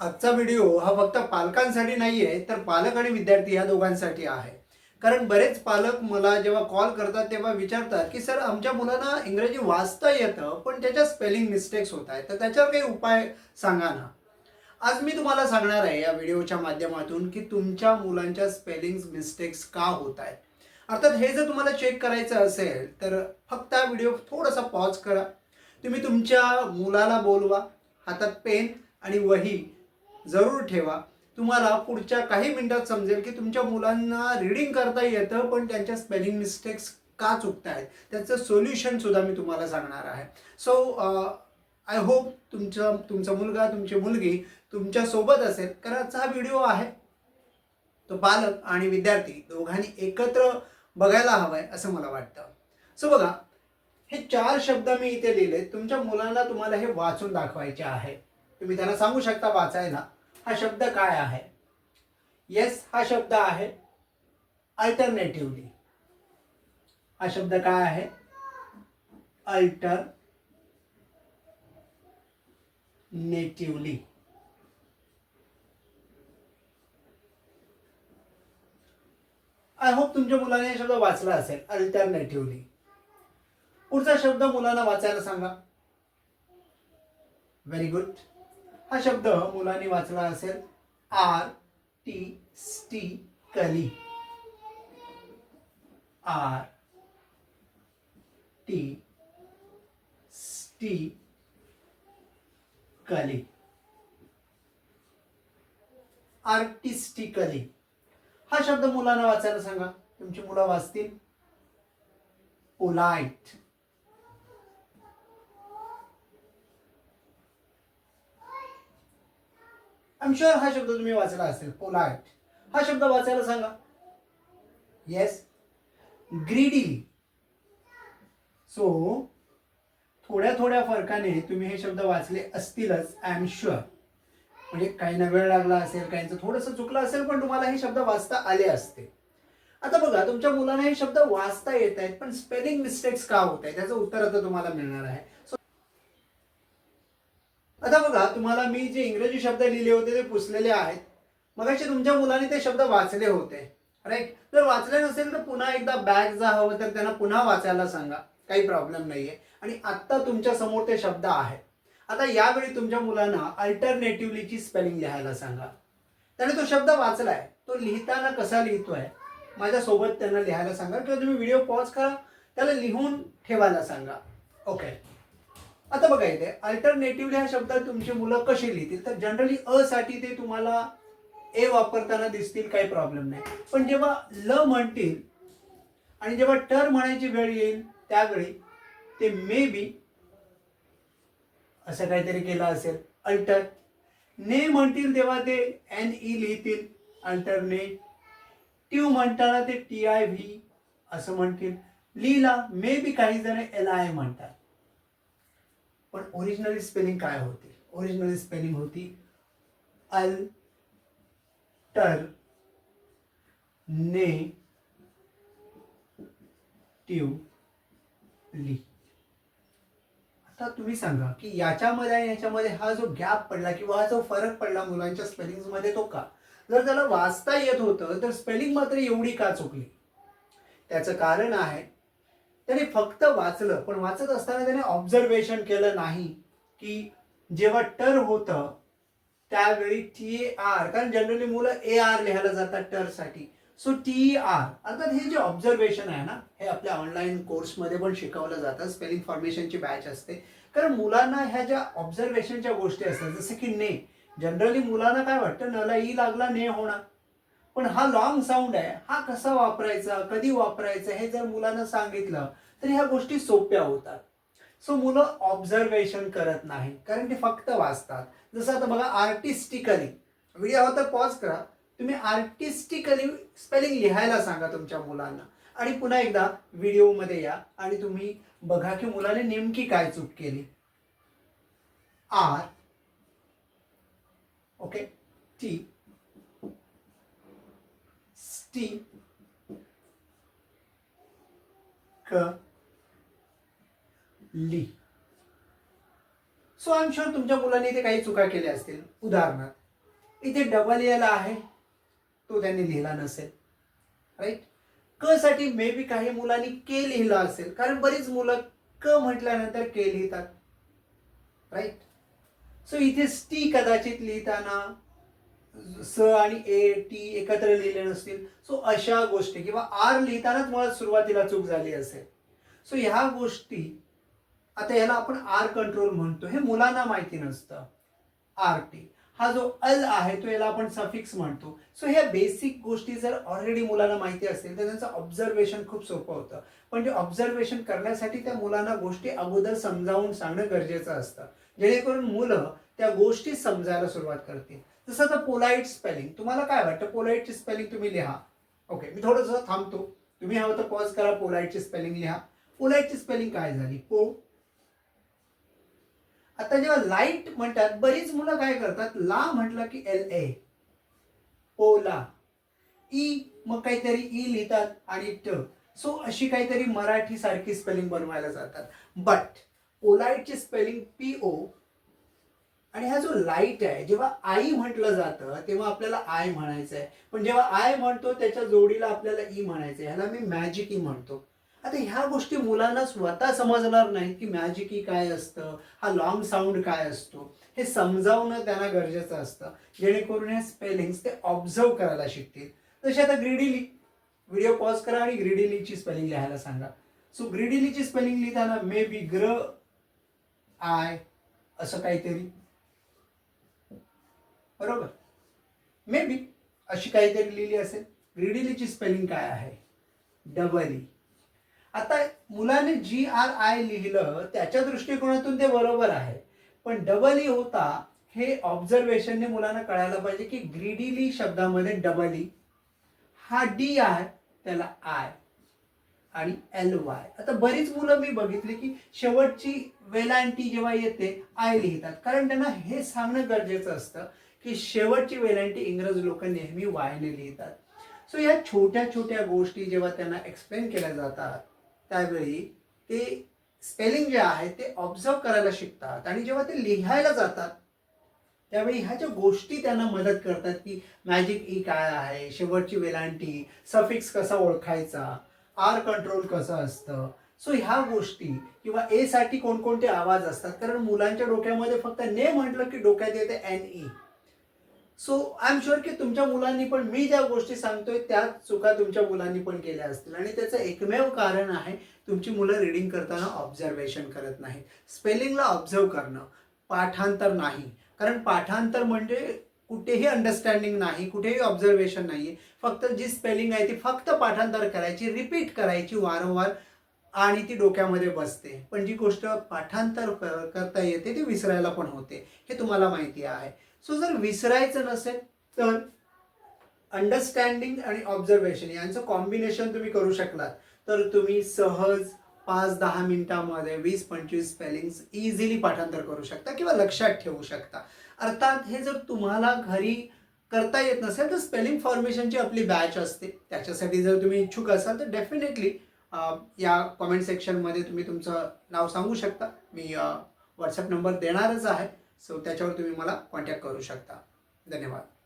आजचा व्हिडिओ हा फक्त पालकांसाठी नाही आहे तर पालक आणि विद्यार्थी या दोघांसाठी आहे. कारण बरेच पालक मला जेव्हा कॉल करतात तेव्हा विचारतात की सर आमच्या मुलांना इंग्रजी वाचता येतं पण त्याच्या स्पेलिंग मिस्टेक्स होत आहेत तर त्याच्यावर काही उपाय सांगा ना. आज मी तुम्हाला सांगणार आहे या व्हिडिओच्या माध्यमातून की तुमच्या मुलांच्या स्पेलिंग मिस्टेक्स का होत आहेत. अर्थात हे जर तुम्हाला चेक करायचं असेल तर फक्त हा व्हिडिओ थोडासा पॉज करा. तुम्ही तुमच्या मुलाला बोलवा. हातात पेन आणि वही जरूर ठेवा. तुम्हाला पुढच्या काही मिनिटात समजेल की तुमच्या मुलांना रीडिंग करता येतं पण त्यांच्या स्पेलिंग मिस्टेक्स का चुकत आहेत त्याचं सोल्युशन सुद्धा मी तुम्हाला सांगणार आहे. सो आय होप तुमचं तुमचा मुलगा तुमची मुलगी तुमच्यासोबत असेल. कारण आजचा हा व्हिडिओ आहे. तो पालक आणि विद्यार्थी दोघांनी एकत्र बघायला हवाय असं मला वाटतं. सो बघा हे चार शब्द मी इथे लिहिले तुमच्या मुलांना तुम्हाला हे वाचून दाखवायचे आहे. तुम्ही त्यांना सांगू शकता वाचायला. हा शब्द काय आहे? येस हा शब्द आहे अल्टरनेटिव्हली हा शब्द काय आहे? अल्टर नेटिव्हली आय होप तुमच्या मुलाने हे शब्द वाचला असेल अल्टरनेटिव्हली पुढचा शब्द मुलांना वाचायला सांगा. व्हेरी गुड हा शब्द मुलांनी वाचला असेल. आर टी स्टी कली. आर टी स्टी कली. आर्टिस्टिकली हा शब्द मुलांना वाचायला सांगा. तुमची मुलं वाचतील. पोलाइट. आय शुअर हा शब्द तुम्ही वाचला असेल. पोलाइट हा शब्द वाचायला सांगा. येस ग्रीडी सो थोड्या थोड्या फरकाने तुम्ही हे शब्द वाचले असतीलच आय एम शुअर म्हणजे काहींना वेळ लागला असेल काहींचं थोडंसं चुकलं असेल पण तुम्हाला हे शब्द वाचता आले असते. आता बघा तुमच्या मुलांना हे शब्द वाचता येत आहेत पण स्पेलिंग मिस्टेक्स का होत आहे त्याचं उत्तर आता तुम्हाला मिळणार आहे. आता बघा तुम्हाला मी जे इंग्रजी शब्द लिहिले होते ते पुसलेले आहेत. मगाशी तुमच्या मुलाने ते शब्द वाचले होते. राईट जर वाचले नसेल तर पुन्हा एकदा बॅग जा हवं तर त्यांना पुन्हा वाचायला सांगा. काही प्रॉब्लेम नाहीये. आणि आत्ता तुमच्यासमोर ते शब्द आहेत. आता यावेळी तुमच्या मुलांना अल्टरनेटिव्हलीची स्पेलिंग लिहायला सांगा. त्याने तो शब्द वाचलाय. तो लिहिताना कसा लिहितोय? माझ्यासोबत त्यांना लिहायला सांगा. किंवा तुम्ही व्हिडिओ पॉज करा. त्याला लिहून ठेवायला सांगा. ओके आता बघा इथे अल्टरनेटिव्हली ह्या शब्दात तुमची मुलं कशी लिहितील? तर जनरली अ साठी ते तुम्हाला ए वापरताना दिसतील काही प्रॉब्लेम नाही. पण जेव्हा ल म्हणतील आणि जेव्हा टर म्हणायची वेळ येईल त्यावेळी ते मे बी असं काहीतरी केलं असेल. अल्टर ने म्हणतील तेव्हा ते एन ई e लिहितील. अल्टरनेट टीव म्हणताना ते टी आय व्ही असं म्हणतील. लीला मे बी काही जण एल आय म्हणतात. पण ओरिजिनल स्पेलिंग काय होती? ओरिजिनल स्पेलिंग होती अल टर ने ली आता तुम्ही सांगा की याच्यामध्ये आणि याच्यामध्ये हा जो गॅप पडला किंवा हा जो फरक पडला मुलांच्या स्पेलिंगमध्ये तो का? जर त्याला वाचता येत होतं तर स्पेलिंग मात्र एवढी का चुकली? त्याचं कारण आहे त्याने फक्त वाचलं पण वाचत असताना त्याने ऑब्झर्वेशन केलं नाही की जेव्हा टर होतं त्यावेळी टी ए आर कारण जनरली मुलं ए आर लिहायला जातात टरसाठी सो टी आर अर्थात हे जे ऑब्झर्वेशन आहे ना हे आपल्या ऑनलाईन कोर्समध्ये पण शिकवलं जातं. स्पेलिंग फॉर्मेशनची बॅच असते. कारण मुलांना ह्या ज्या ऑब्झर्वेशनच्या गोष्टी असतात जसं की ने जनरली मुलांना काय वाटतं? नला ई लागला ने होणार. पण हा लॉंग साऊंड आहे. हा कसा वापरायचा कधी वापरायचा हे जर मुलांना सांगितलं तर ह्या गोष्टी सोप्या होतात. सो मुलं ऑब्झर्वेशन करत नाही कारण ते फक्त वाचतात. जसं आता बघा आर्टिस्टिकली व्हिडिओ हवा तर पॉज करा. तुम्ही आर्टिस्टिकली स्पेलिंग लिहायला सांगा तुमच्या मुलांना. आणि पुन्हा एकदा व्हिडिओमध्ये या. आणि तुम्ही बघा की मुलाने नेमकी काय चूक केली. आर ओके टी स्टी क ली. सो आम शुअर तुमच्या मुलांनी ते काही चुका केल्या असतील. उदाहरणार्थ इथे डबल एल आहे तो त्यांनी लिहिला नसेल. राईट क साठी मे बी काही मुलांनी के लिहिला असेल. कारण बरीच मुलं क म्हटल्यानंतर के लिहितात. राईट सो इथे स्टी कदाचित लिहिताना स आणि ए टी एकत्र लिहिले नसतील सो अशा गोष्टी किंवा आर लिहितानाच मुळात सुरुवातीला चूक झाली असेल. सो ह्या गोष्टी आता याला आपण आर कंट्रोल म्हणतो. हे मुलांना माहिती नसतं. R T. हा जो अल आहे तो याला आपण सफिक्स म्हणतो. सो ह्या बेसिक गोष्टी जर ऑलरेडी मुलांना माहिती असेल तर त्यांचं ऑब्झर्वेशन खूप सोपं होतं. पण ते ऑब्झर्वेशन करण्यासाठी त्या मुलांना गोष्टी अगोदर समजावून सांगणं गरजेचं असतं. जेणेकरून मुलं त्या गोष्टी समजायला सुरुवात करतील. तसं आता पोलाईट स्पेलिंग तुम्हाला काय वाटतं? पोलाईटची स्पेलिंग तुम्ही लिहा. ओके मी थोडंसं थांबतो. तुम्ही हवं तर पॉज करा पोलाईटची स्पेलिंग लिहा. पोलाईटची स्पेलिंग काय झाली? पो आता जेव्हा लाइट म्हणतात बरीच मुलं काय करतात? ला म्हटलं की एल ए ओला ई मग काहीतरी ई लिहितात आणि ट सो अशी काहीतरी मराठी सारखी स्पेलिंग बनवायला जातात. बट पोलाईटची स्पेलिंग पी ओ आणि हा जो लाइट आहे जेव्हा आई म्हटलं जातं तेव्हा आपल्याला आय म्हणायचं आहे पण जेव्हा आय म्हणतो त्याच्या जोडीला आपल्याला e ई म्हणायचं आहे ह्याला मी मॅजिक ई e म्हणतो. आता ह्या गोष्टी मुलांना स्वतः समजणार नाही की मॅजिक ई e काय असतं हा लॉंग साऊंड काय असतो. हे समजावणं त्यांना गरजेचं असतं. जेणेकरून हे स्पेलिंग्स ते ऑब्झर्व करायला शिकतील. तशी आता ग्रिडिली व्हिडिओ पॉज करा आणि ग्रिडिलीची स्पेलिंग लिहायला सांगा. सो ग्रिडिलीची स्पेलिंग लिहिताना मे बी ग्र आय असं काहीतरी. बरोबर? मे बी अशी काहीतरी लिहिली असेल. ग्रिडिलीची स्पेलिंग काय आहे? Double E e. आता मुलाने जी आर आय लिहिलं त्याच्या दृष्टिकोनातून ते बरोबर आहे. पण डबल ई e होता हे ऑब्झर्वेशनने मुलांना कळायला पाहिजे की ग्रिडिली शब्दामध्ये डबल ई e. हा डी आय त्याला आय आणि एल वाय आता बरीच मुलं मी बघितली की शेवटची वेलांटी जेव्हा येते आय लिहितात. कारण त्यांना हे सांगणं गरजेचं असतं. की शेवटची वेलांटी इंग्रज लोक नेहमी वायने लिहितात. सो या छोट्या छोट्या गोष्टी जेव्हा त्यांना एक्सप्लेन केल्या जातात त्यावेळी ते स्पेलिंग जे आहे ते ऑब्झर्व करायला शिकतात. आणि जेव्हा ते लिहायला जातात त्यावेळी ह्या ज्या गोष्टी त्यांना मदत करतात की मॅजिक ई e काय आहे शेवटची वेलांटी सफिक्स कसा ओळखायचा आर कंट्रोल कसं असतं. सो ह्या गोष्टी किंवा ए साठी कोणकोणते आवाज असतात कारण मुलांच्या डोक्यामध्ये फक्त ने म्हटलं की डोक्यात येते N E so I am sure की तुमच्या मुलांनी पण मी ज्या गोष्टी सांगतोय त्या चुका तुमच्या मुलांनी पण केल्या असतील. आणि त्याचं एकमेव कारण आहे तुमची मुलं रिडिंग करताना ऑब्झर्वेशन करत नाही स्पेलिंगला ऑब्झर्व करणं पाठांतर नाही. कारण पाठांतर म्हणजे कुठेही अंडरस्टँडिंग नाही कुठेही ऑब्झर्वेशन नाही फक्त जी स्पेलिंग आहे ती फक्त पाठांतर करायची रिपीट करायची वारंवार आणि ती डोक्यामध्ये बसते. पण जी गोष्ट पाठांतर करता येते ती विसरायला पण होते. हे तुम्हाला माहिती आहे. सो जर विसरायचं नसेल तर अंडरस्टँडिंग आणि ऑब्झर्वेशन यांचं कॉम्बिनेशन तुम्ही करू शकलात. तर तुम्ही सहज पाच दहा मिनिटामध्ये वीस पंचवीस स्पेलिंग्स इझिली पाठांतर करू शकता किंवा लक्षात ठेवू शकता. अर्थात हे जर तुम्हाला घरी करता येत नसेल तर स्पेलिंग फॉर्मेशनची आपली बॅच असते. त्याच्यासाठी जर तुम्ही इच्छुक असाल तर डेफिनेटली या कॉमेंट सेक्शनमध्ये तुम्ही तुमचं नाव सांगू शकता. मी व्हॉट्सअप नंबर देणारच आहे. सो त्याच्यावर तुम्ही मला कॉन्टॅक्ट करू शकता. धन्यवाद.